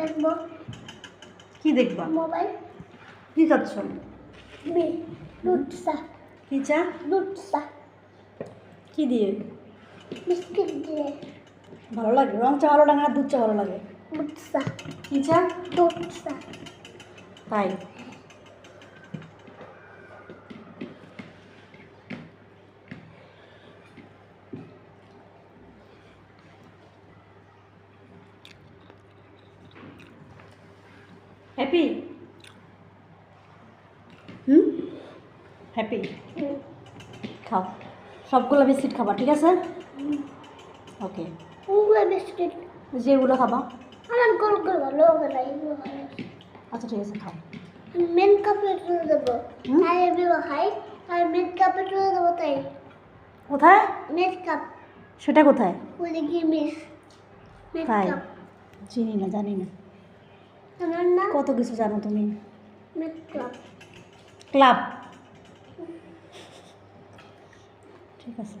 রাখব কি দেখবা? মোবাইল কি খাচ্ছ দুধ চা কি চা? দুধ চা কি দিয়ে বিস্কিট দিয়ে? ভালো লাগে। রং চা ভালো লাগে না দুধ চা ভালো লাগে? দুধ চা। কি চা? দুধ চা। তাই। হ্যাপি হুম হ্যাপি খাও সবগুলো বিস্কিট খাবা ঠিক আছে? ওকে ওগুলো বিস্কিট যেগুলো খাবা। আমার গোল গোল ভালো হবে না এগুলো ভালো আচ্ছা ঠিক আছে খাও। মেন কাপে তুলে দেবো? আর এগুলো খাই আর মেন কাপে তুলে দেবো তাই। কোথায়? মেন কাপ সেটা কোথায়? ওই দেখি মিস তাই। চিনি না জানি না। কত কিছু জানো তুমি? ক্লাব। ঠিক আছে।